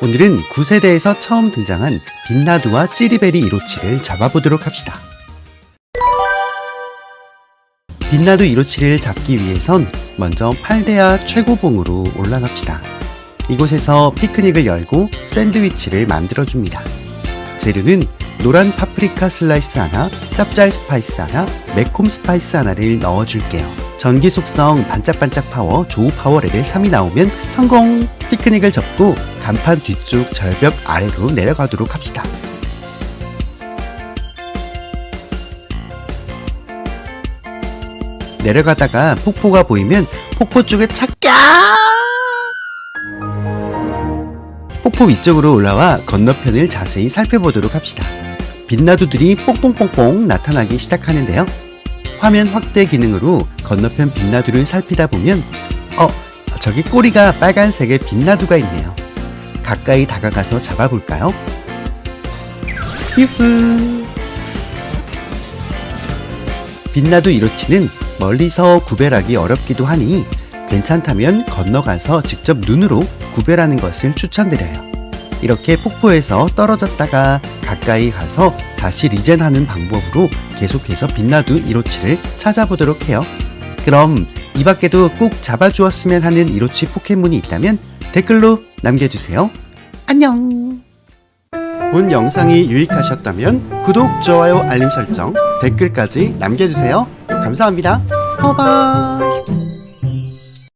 오늘은 9세대에서 처음 등장한 빛나두와 찌리베리 이로치를 잡아보도록 합시다. 빛나두 이로치를 잡기 위해선 먼저 8대야 최고봉으로 올라갑시다. 이곳에서 피크닉을 열고 샌드위치를 만들어줍니다. 재료는 노란 파프리카 슬라이스 하나, 짭짤 스파이스 하나, 매콤 스파이스 하나를 넣어줄게요. 전기 속성 반짝반짝 파워 조우 파워 레벨 3이 나오면 성공! 피크닉을 접고 간판 뒤쪽 절벽 아래로 내려가도록 합시다. 내려가다가 폭포가 보이면 폭포 쪽에 찾자! 폭포 위쪽으로 올라와 건너편을 자세히 살펴보도록 합시다. 빛나두들이 뽕뽕뽕뽕 나타나기 시작하는데요. 화면 확대 기능으로 건너편 빛나두를 살피다 보면 어, 저기 꼬리가 빨간색의 빛나두가 있네요. 가까이 다가가서 잡아볼까요? 유후! 빛나두 이로치는 멀리서 구별하기 어렵기도 하니 괜찮다면 건너가서 직접 눈으로 구별하는 것을 추천드려요. 이렇게 폭포에서 떨어졌다가 가까이 가서 다시 리젠하는 방법으로 계속해서 빛나두 이로치를 찾아보도록 해요. 그럼 이 밖에도 꼭 잡아주었으면 하는 이로치 포켓몬이 있다면 댓글로 남겨주세요. 안녕! 본 영상이 유익하셨다면 구독, 좋아요, 알림 설정, 댓글까지 남겨주세요. 감사합니다. 버바이!